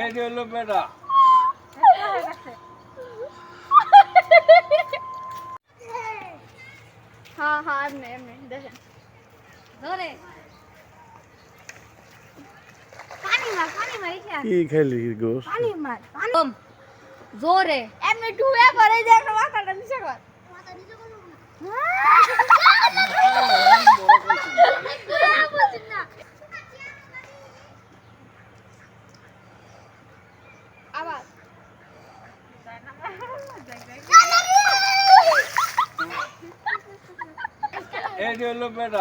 এই যে হলো বেটা। হ্যাঁ হ্যাঁ এমনি এমনি দেখেন। ধরে। পানি মার পানি মার কি খাইলি গোস পানি মার পানি জোরে। এমনি ডুবে পরে যে মাথাটা নিচে কর। আবার এই হলো পানি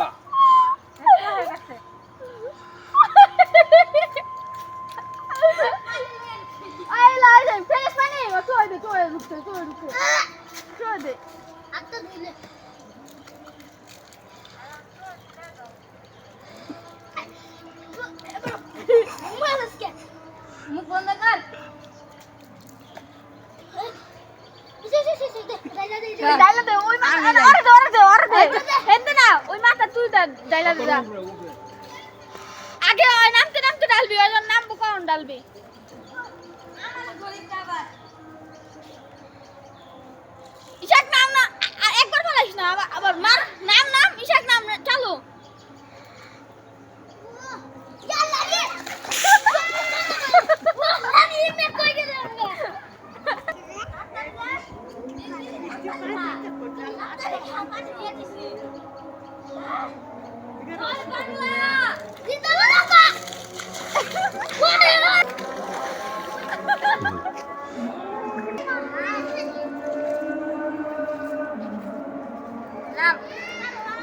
তোয় দে ওই মাথা আরে আরে দে আরে দে হেনতে না ওই মাথা তুই দে ডাইলা দে যা। উপরে, উপরে। আগে ওই নামতে নামতে ডালবি ওই নামবো কখন ডালবি ইশাক নাম না একবার বলাইস না আবার মার নাম নাম ইশাক নাম চালু নাম নাম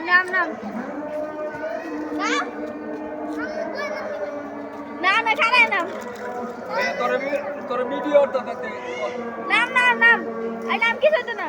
নাম নাম না না ছাড়াই নাম তোর ভিডিও নাম নাম নাম এই নাম কি হতো না